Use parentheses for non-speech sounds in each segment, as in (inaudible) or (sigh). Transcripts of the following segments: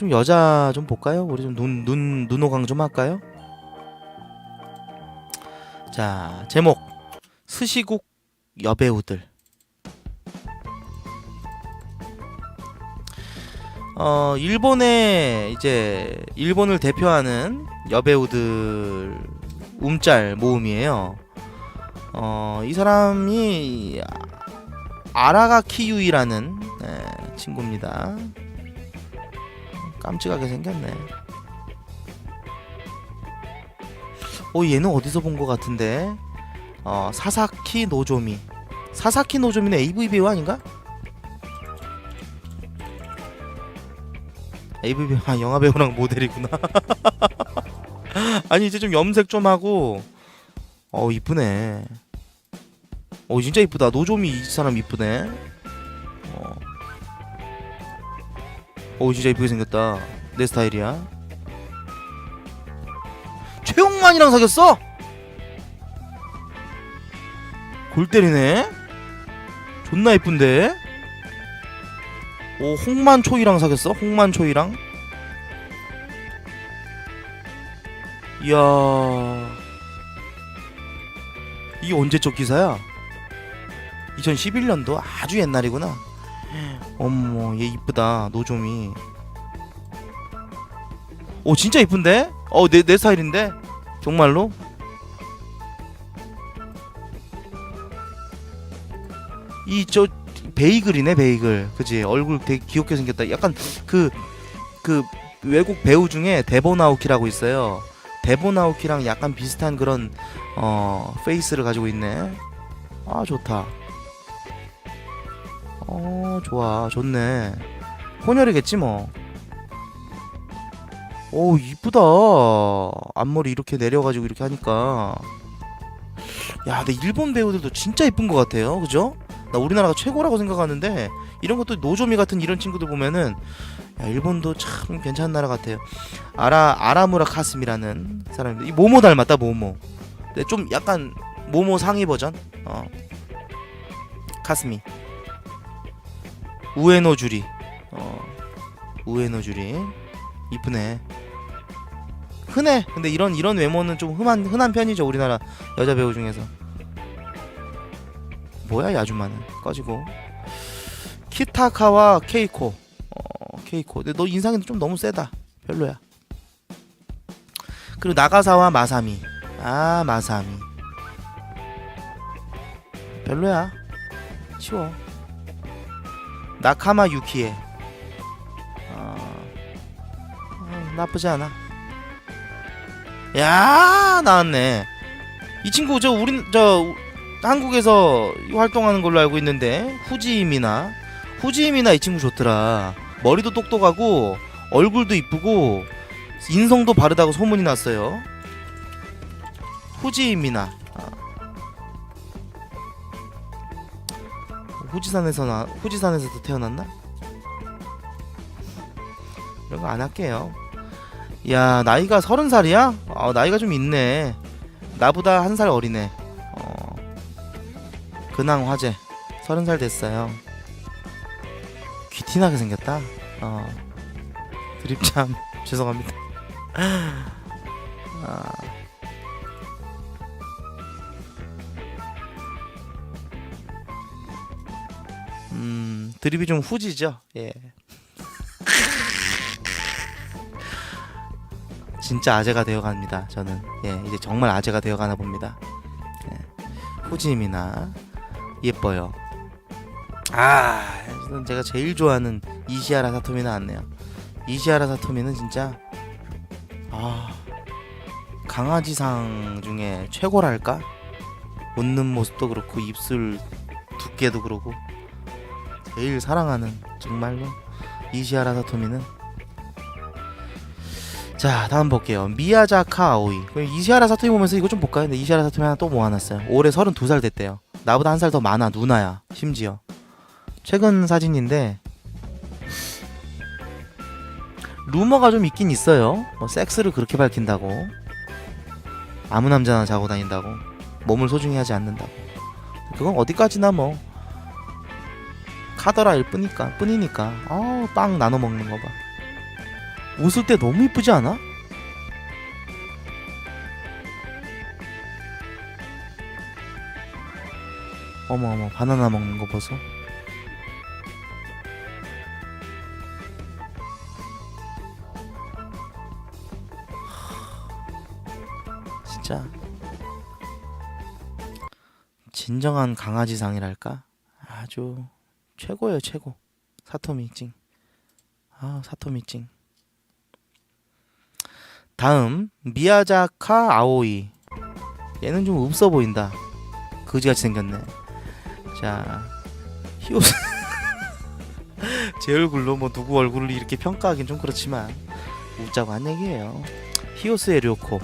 좀 여자 좀 볼까요? 우리 좀 눈 눈 눈호강 좀 할까요? 자 제목 스시국 여배우들 어 일본의 이제 일본을 대표하는 여배우들 움짤 모음이에요. 어 이 사람이 아라가 키유이라는 네, 친구입니다. 깜찍하게 생겼네. 어 얘는 어디서 본 것 같은데? 어 사사키 노조미. 사사키 노조미는 AV 배우 아닌가? AV 배우 아 영화 배우랑 모델이구나. (laughs) 아니 이제 좀 염색 좀 하고 어 이쁘네. 어 진짜 이쁘다. 노조미 이 사람 이쁘네. 오 진짜 이쁘게 생겼다. 내 스타일이야. 최용만이랑 사귀었어? 골 때리네. 존나 이쁜데? 오 홍만초이랑 사귀었어? 홍만초이랑? 이야. 이게 언제적 기사야? 2011년도 아주 옛날이구나 어머 얘 이쁘다 노조미. 오 진짜 이쁜데? 어내 내 스타일인데? 정말로? 이 저 베이글이네 베이글. 그지? 얼굴 되게 귀엽게 생겼다. 약간 그그 외국 배우 중에 데보나우키라고 있어요. 데보나우키랑 약간 비슷한 그런 어 페이스를 가지고 있네. 아 좋다 어 좋아. 좋네. 혼혈이겠지 뭐. 오 이쁘다. 앞머리 이렇게 내려가지고 이렇게 하니까. 야 근데 일본 배우들도 진짜 이쁜 것 같아요. 그죠? 나 우리나라가 최고라고 생각하는데 이런 것도 노조미 같은 이런 친구들 보면은 야 일본도 참 괜찮은 나라 같아요. 아라 아라무라 카스미라는 사람인데 이 모모 닮았다 모모. 근데 좀 약간 모모 상위 버전? 어. 카스미 우에노 주리. 어 우에노 주리. 이쁘네. 흔해. 근데 이런 이런 외모는 좀 흔한 흔한 편이죠 우리나라 여자 배우 중에서. 뭐야 이 아줌마는. 꺼지고. 키타카와 케이코. 어 케이코. 근데 너 인상이 좀 너무 세다. 별로야. 그리고 나가사와 마사미. 아 마사미. 별로야. 치워 나카마 유키에 어, 어, 나쁘지 않아. 야 나왔네. 이 친구 저 우리 저 한국에서 활동하는 걸로 알고 있는데 후지미나 후지미나 이 친구 좋더라. 머리도 똑똑하고 얼굴도 이쁘고 인성도 바르다고 소문이 났어요. 후지미나. 아. 후지산에서 나 후지산에서도 태어났나? 이런 거 안 할게요. 야 나이가 서른 살이야? 아 나이가 좀 있네. 나보다 한 살 어리네. 어 근황 화제 서른 살 됐어요. 귀티나게 생겼다. 어 드립 참 (laughs) 죄송합니다. (laughs) 아. 음 드립이 좀 후지죠. 예. (laughs) 진짜 아재가 되어갑니다. 저는 예 이제 정말 아재가 되어가나 봅니다. 예. 후지미나 예뻐요. 아 저는 제가 제일 좋아하는 이시아라 사토미 나왔네요. 이시아라 사토미는 진짜 아 강아지상 중에 최고랄까? 웃는 모습도 그렇고 입술 두께도 그렇고 제일 사랑하는 정말로 이시아라 사토미는? 자 다음 볼게요. 미야자카 아오이. 그럼 이시하라 사토미 보면서 이거 좀 볼까요? 근데 이시하라 사토미 하나 또 모아놨어요. 올해 32살 됐대요. 나보다 한 살 더 많아 누나야. 심지어. 최근 사진인데 루머가 좀 있긴 있어요. 뭐 섹스를 그렇게 밝힌다고. 아무 남자나 자고 다닌다고. 몸을 소중히 하지 않는다고. 그건 어디까지나 뭐 카더라일 뿐이니까 뿐이니까. 아우 빵 나눠 먹는 거 봐. 웃을 때 너무 이쁘지 않아? 어머 어머 바나나 먹는 거 보소. 진짜. 진정한 강아지상이랄까? 아주 최고예요 최고. 사토미 찡. 아 사토미 찡. 다음 미야자카 아오이. 얘는 좀 없어 보인다. 거지같이 생겼네. 자 히오스 (laughs) 제 얼굴로 뭐 누구 얼굴을 이렇게 평가하긴 좀 그렇지만 웃자고 한 얘기예요. 히오스의 료코.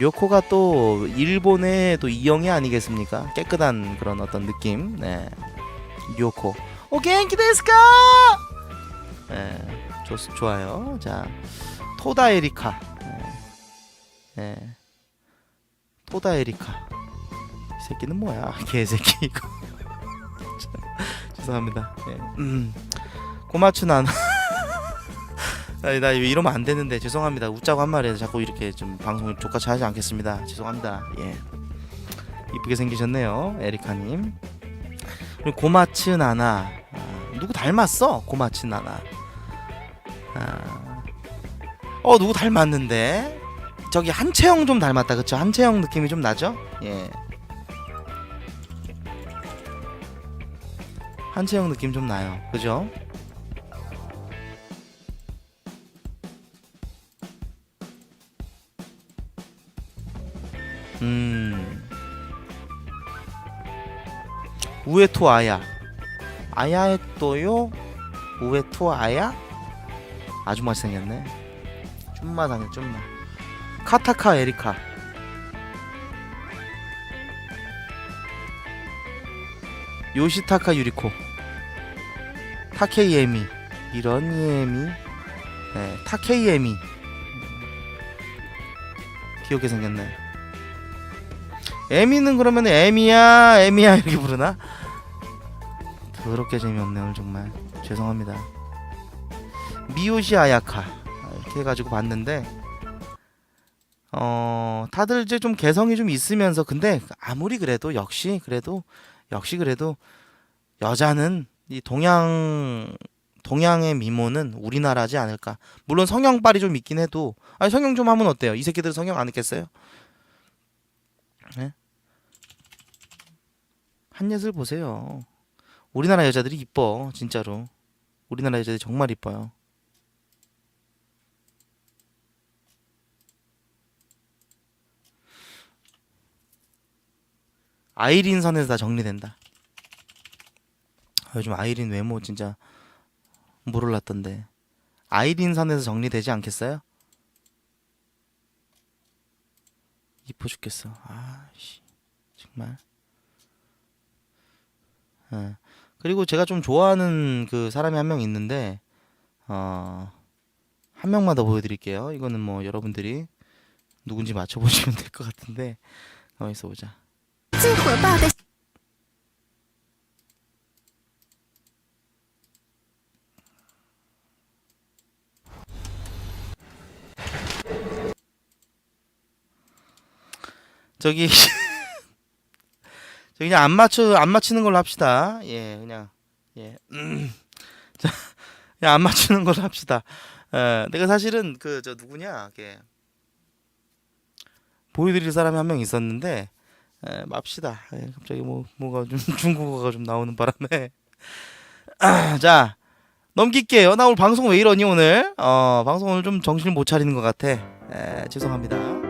료코가 또 일본의 또 이영애 아니겠습니까? 깨끗한 그런 어떤 느낌. 네 료코. 오 겐키 데스까? 네 좋, 좋아요. 자 토다 에리카. 네. 네. 토다 에리카. 이 새끼는 뭐야? (laughs) 개새끼 이거. (laughs) 죄송합니다. 네. 음. 고마츠 나나 (laughs) 아니 나 이러면 안 되는데 죄송합니다. 웃자고 한 말에 자꾸 이렇게 좀 방송을 족같이 하지 않겠습니다. 죄송합니다. 예. 이쁘게 생기셨네요 에리카님 고 고마츠 나나. 아, 누구 닮았어? 고마츠 나나. 아, 어 누구 닮았는데? 저기 한채영 좀 닮았다 그쵸? 한채영 느낌이 좀 나죠? 예. 한채영 느낌 좀 나요. 그죠? 음 우에토 아야. 아야에 또요? 우에토 아야? 아주 맛이 생겼네. 좀만 당해 좀만 카타카 에리카. 요시타카 유리코. 타케이 에미. 이런 에미. 네, 타케이 에미. 귀엽게 생겼네. 에미는 그러면 에미야 에미야 이렇게 부르나? 더럽게 재미없네 오늘 정말. 죄송합니다. 미요시 아야카. 이렇게 해가지고 봤는데 어 다들 이제 좀 개성이 좀 있으면서 근데 아무리 그래도 역시 그래도 역시 그래도 여자는 이 동양 동양의 미모는 우리나라지 않을까. 물론 성형빨이 좀 있긴 해도 아니 성형 좀 하면 어때요? 이 새끼들 성형 안 했겠어요? 네? 한예슬 보세요 우리나라 여자들이 이뻐 진짜로 우리나라 여자들이 정말 이뻐요 아이린 선에서 다 정리된다. 아, 요즘 아이린 외모 진짜 못 올랐던데. 아이린 선에서 정리되지 않겠어요? 이뻐 죽겠어. 아씨 정말. 예. 그리고 제가 좀 좋아하는 그 사람이 한 명 있는데 어, 한 명만 더 보여드릴게요. 이거는 뭐 여러분들이 누군지 맞춰보시면 (laughs) 될 것 같은데 가만히 있어 보자. 저기 (laughs) 그냥 안 맞춰 안 맞히는 걸로 합시다. 예, 그냥 예, 음. (clears throat) 자, 그냥 안 맞추는 걸로 합시다. 에, 내가 사실은 그 저 누구냐, 걔 보여드릴 사람이 한 명 있었는데 에, 맙시다. 예, 갑자기 뭐 뭐가 좀 (laughs) 중국어가 좀 나오는 바람에 아, (clears throat) 자 넘길게요. 나 오늘 방송 왜 이러니 오늘? 어 방송 오늘 좀 정신을 못 차리는 것 같아. 에, 죄송합니다.